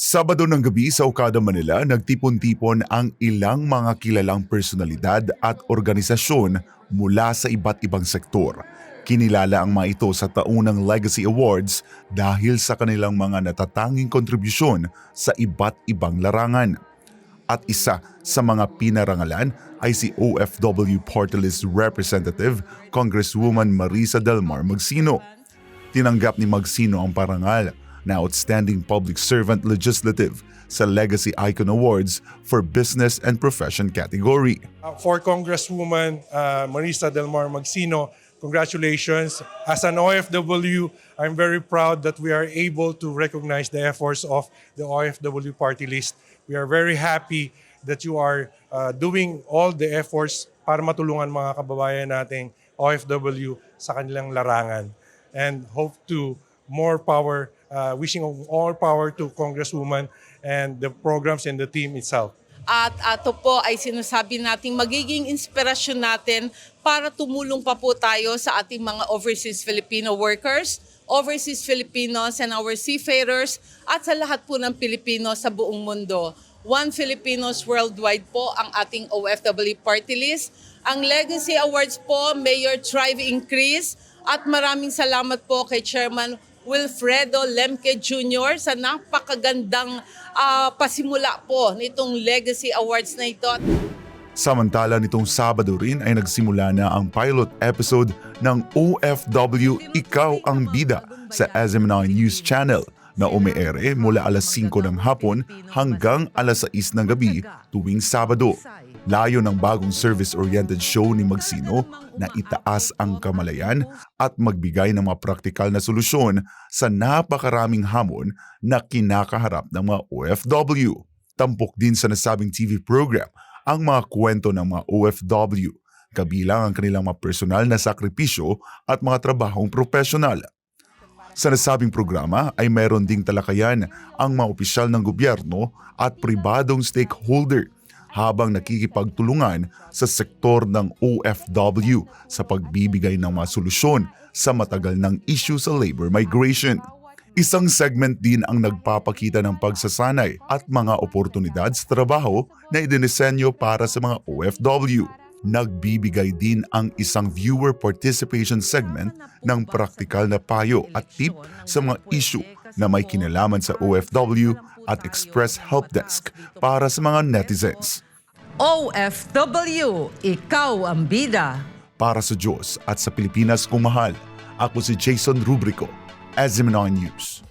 Sabado ng gabi sa Okada, Manila, nagtipon-tipon ang ilang mga kilalang personalidad at organisasyon mula sa iba't ibang sektor. Kinilala ang mga ito sa taunang Legacy Awards dahil sa kanilang mga natatanging kontribusyon sa iba't ibang larangan. At isa sa mga pinarangalan ay si OFW Party List Representative Congresswoman Marisa Delmar Magsino. Tinanggap ni Magsino ang parangal na Outstanding Public Servant Legislative sa Legacy Icon Awards for Business and Profession category. Uh, For Congresswoman uh, Marisa Del Mar Magsino, congratulations. As an OFW, I'm very proud that we are able to recognize the efforts of the OFW party list. We are very happy that you are uh, doing all the efforts para matulungan mga kababayan nating OFW sa kanilang larangan. And hope to more power, uh, wishing all power to Congresswoman and the programs and the team itself. At ato po ay sinasabi nating magiging inspirasyon natin para tumulong pa po tayo sa ating mga overseas Filipino workers, overseas Filipinos and our seafarers at sa lahat po ng Pilipino sa buong mundo. One Filipinos Worldwide po ang ating OFW party list. Ang Legacy Awards po, Mayor Thrive Increase at maraming salamat po kay Chairman Wilfredo Lemke Jr. sa napakagandang ah, pasimula po nitong Legacy Awards na ito. Samantala nitong Sabado rin ay nagsimula na ang pilot episode ng OFW Ikaw ang Bida sa SM9 News Channel na umeere mula alas 5 ng hapon hanggang alas 6 ng gabi tuwing Sabado. Layo ng bagong service-oriented show ni Magsino na itaas ang kamalayan at magbigay ng mga praktikal na solusyon sa napakaraming hamon na kinakaharap ng mga OFW. Tampok din sa nasabing TV program ang mga kwento ng mga OFW, kabilang ang kanilang mga personal na sakripisyo at mga trabahong profesional. Sa nasabing programa ay mayroon ding talakayan ang mga opisyal ng gobyerno at pribadong stakeholder habang nakikipagtulungan sa sektor ng OFW sa pagbibigay ng mga solusyon sa matagal ng issue sa labor migration. Isang segment din ang nagpapakita ng pagsasanay at mga oportunidad sa trabaho na idinisenyo para sa mga OFW. Nagbibigay din ang isang viewer participation segment ng praktikal na payo at tip sa mga issue na may kinalaman sa OFW at Express Help Desk para sa mga netizens. OFW, ikaw ang bida. Para sa Diyos at sa Pilipinas kung mahal, ako si Jason Rubrico, SM9 News.